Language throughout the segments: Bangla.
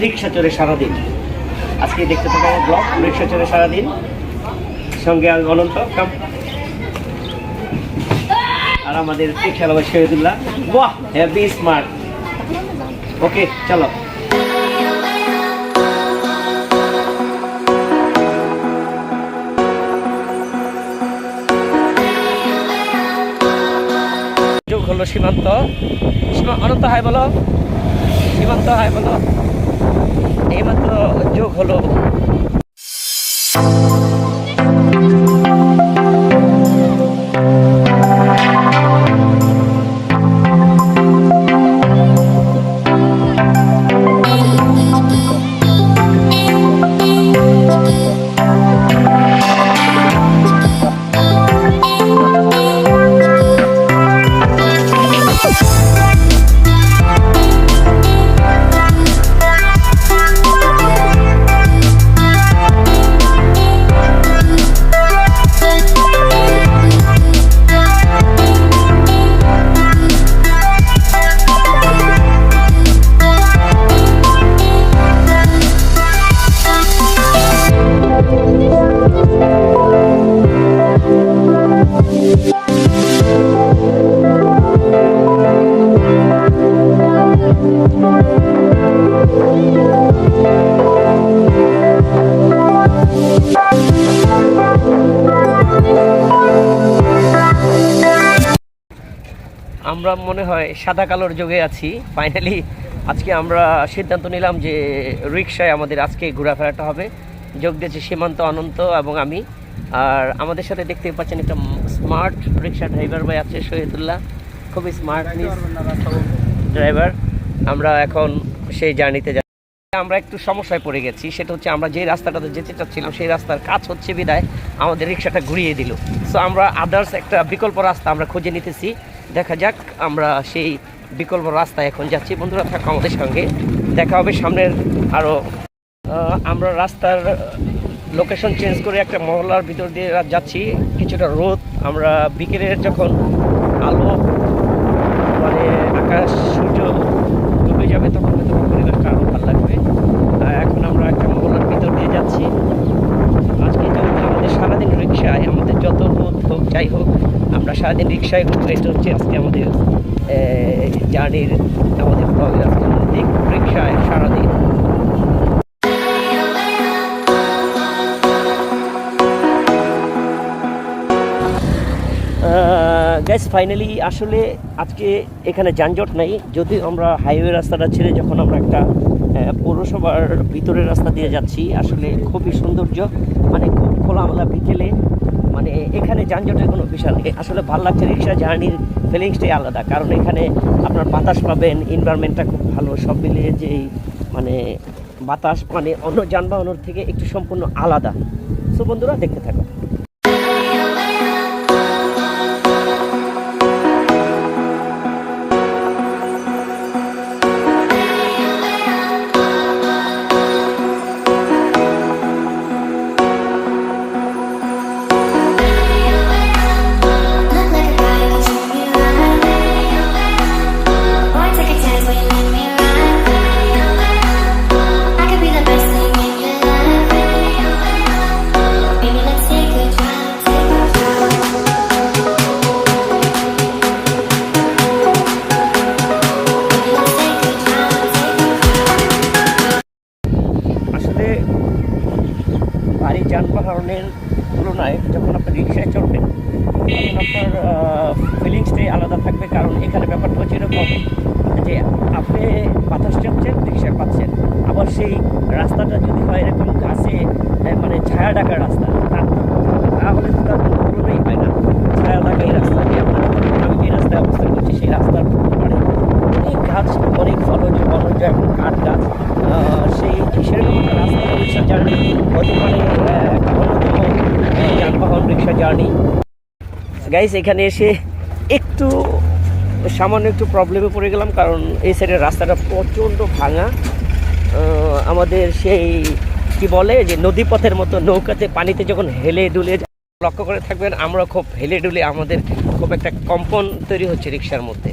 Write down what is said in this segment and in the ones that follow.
রিক্সা চড়ে সারাদিন। আজকে দেখতে থাকা ব্লগ, রিক্সা চড়ে সারাদিন। সঙ্গে আমি অনন্ত আর আমাদের আলাদা শহীদুল্লাহ। বাহ, হেভি স্মার্ট। ওকে, চলো। সীমান্ত। সীমা, অনন্ত হাই বলো। সীমান্ত হাই বলো। এইমাত্র যোগ হলো আমরা মনে হয় সাদা কালোর যোগে আছি। ফাইনালি আজকে আমরা সিদ্ধান্ত নিলাম যে রিক্সায় আমাদের আজকে ঘোরাফেরাটা হবে। যোগ দিয়েছে সীমান্ত অনন্ত এবং আমি। আর আমাদের সাথে দেখতে পাচ্ছেন একটা স্মার্ট রিক্সা ড্রাইভার ভাই আছে শহীদুল্লাহ। খুবই স্মার্ট ড্রাইভার। আমরা এখন সেই জার্নিতে যাচ্ছি। আমরা একটু সমস্যায় পড়ে গেছি। সেটা হচ্ছে আমরা যে রাস্তাটাতে যেতে চাচ্ছিলাম সেই রাস্তার কাজ হচ্ছে বিদায়। আমাদের রিক্সাটা ঘুরিয়ে দিল। সো আমরা আদার্স একটা বিকল্প রাস্তা আমরা খুঁজে নিতেছি। দেখা যাক, আমরা সেই বিকল্প রাস্তায় এখন যাচ্ছি। বন্ধুরা, থাকো আমাদের সঙ্গে। দেখা হবে সামনের আরও আমরা রাস্তার লোকেশন চেঞ্জ করে একটা মহল্লার ভিতর দিয়ে যাচ্ছি। কিছুটা রোদ। আমরা বিকেলের যখন আলো মানে আকাশ, সূর্য ডুবে যাবে, তখন হয়তো পরিবেশটা আরও ভালো লাগবে। এখন আমরা একটা মহল্লার ভিতর দিয়ে যাচ্ছি। সারাদিন রিক্সায় আমাদের যত রোদ হোক, যাই হোক, আমরা সারাদিন রিক্সায় ঘুরতে এটা হচ্ছে আজকে আমাদের জার্নির আমাদের ব্লগের আজকে আমাদের রিক্সায় সারাদিন। গ্যাস ফাইনালি আসলে আজকে এখানে যানজট নাই। যদিও আমরা হাইওয়ে রাস্তাটা ছেড়ে যখন আমরা একটা পৌরসভার ভিতরের রাস্তা দিয়ে যাচ্ছি। আসলে খুবই সৌন্দর্য মানে খুব খোলামেলা বিকেলে। মানে এখানে যানজটের কোনো বিষয় নেই। আসলে ভালো লাগছে রিক্সা জার্নির ফিলিংসটাই আলাদা। কারণ এখানে আপনার বাতাস পাবেন এনভায়রনমেন্টটা খুব ভালো। সব মিলিয়ে যেই মানে বাতাস মানে অন্য যানবাহনের থেকে একটু সম্পূর্ণ আলাদা। সো বন্ধুরা, দেখতে থাকো যানবাহনের তুলনায় যখন আপনি রিক্সায় চলবেন তখন আপনার ফিলিংসটাই আলাদা থাকবে। কারণ এখানে ব্যাপারটা হচ্ছে এরকম যে আপনি বাতাস চাচ্ছেন রিক্সায় পাচ্ছেন। আবার সেই রাস্তাটা যদি হয় এরকম গাছে আহ, মানে ছায়া ডাকার রাস্তা তা- তাহলে তো তার কোনো তুলনাই হয় না ছায়া ডাকা এই রাস্তা দিয়ে আমরা আমি যে রাস্তায় অবস্থান করছি সেই রাস্তার পাড়ে অনেক গাছ অনেক ফলজ বনজ এবং কাঠ গাছ আহ, সেই সেরকম একটা রাস্তা রিক্সা জার্নি হতে পারে আহ, একটা অন্যতম আহ, যানবাহন রিক্সা জার্নি গাইস এখানে এসে একটু সামান্য একটু প্রবলেমে পড়ে গেলাম, কারণ এই সাইডের রাস্তাটা প্রচণ্ড ভাঙা। আমাদের সেই, কি বলে, যে নদীপথের মতো নৌকাতে পানিতে যখন হেলে ডুলে লক্ষ্য করে থাকবেন, আমরা খুব হেলে ডুলে আমাদের খুব একটা কম্পন তৈরি হচ্ছে রিক্সার মধ্যে।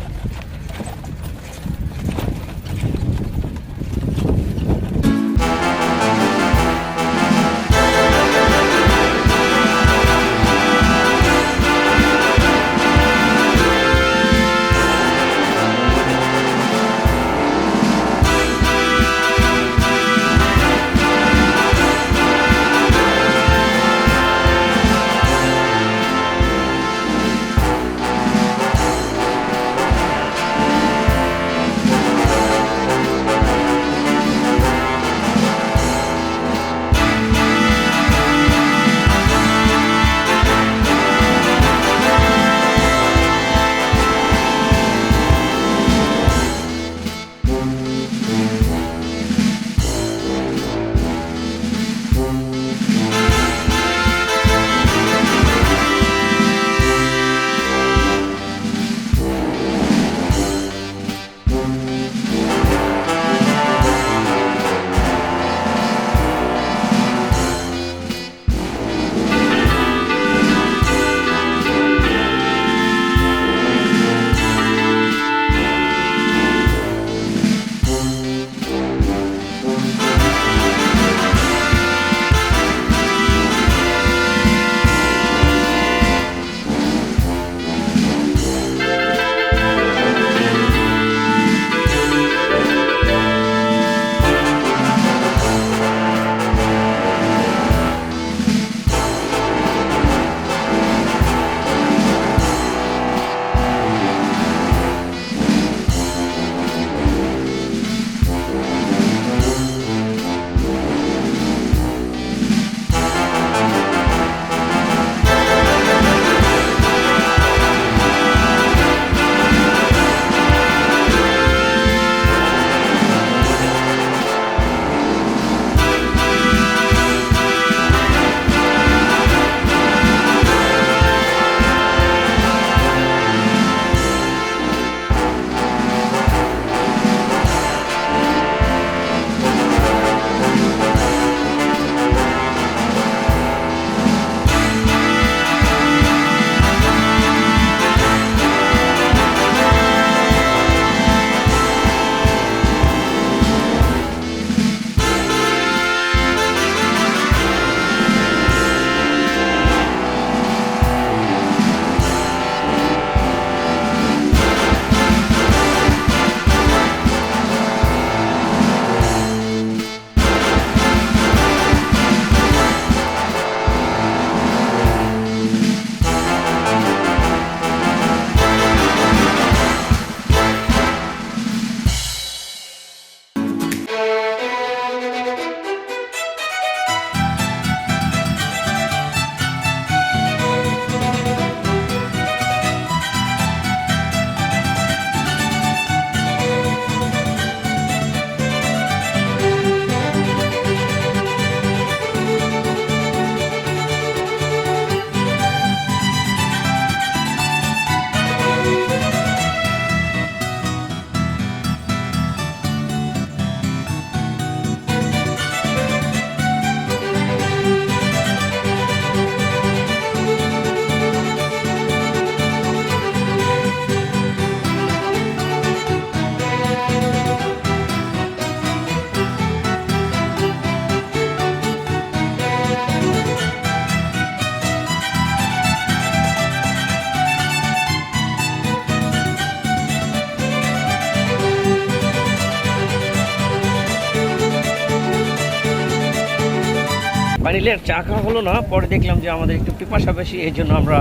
ব্যারিলের চা খাওয়া হলো না। পরে দেখলাম যে আমাদের একটু পিপাসা বেশি এই জন্য আমরা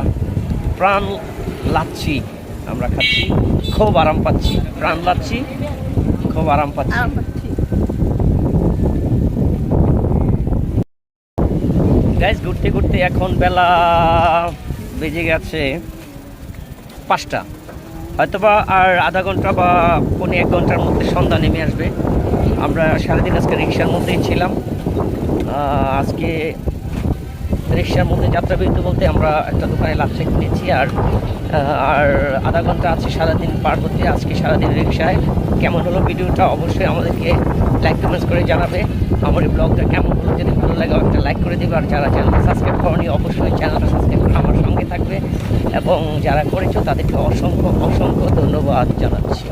প্রাণ লাচ্ছি। আমরা খাচ্ছি খুব আরাম পাচ্ছি। প্রাণ লাচ্ছি খুব আরাম পাচ্ছি। গাইজ ঘুরতে ঘুরতে এখন বেলা বেজে গেছে পাঁচটা। হয়তোবা আর আধা ঘণ্টা বা পৌনে এক ঘণ্টার মধ্যে সন্ধ্যা নেমে আসবে। আমরা সারাদিন আজকে রিক্সার মধ্যেই ছিলাম। আজকে রিক্সার মধ্যে যাত্রা বিরতি বলতে আমরা একটা দোকানে লাচ্ছা কিনেছি আর আর আধা ঘণ্টা আছে সারাদিন পার হতে। আজকে সারাদিন রিক্সায়। কেমন হলো ভিডিওটা অবশ্যই আমাদেরকে লাইক কমেন্টস করে জানাবে। আমার এই ব্লগটা কেমন হলো, যদি ভালো লাগে একটা লাইক করে দেবে। আর যারা চ্যানেলটা সাবস্ক্রাইব করেনি, অবশ্যই চ্যানেলটা সাবস্ক্রাইব করে আমার সঙ্গে থাকবে। এবং যারা করেছ, তাদেরকে অসংখ্য অসংখ্য ধন্যবাদ জানাচ্ছি।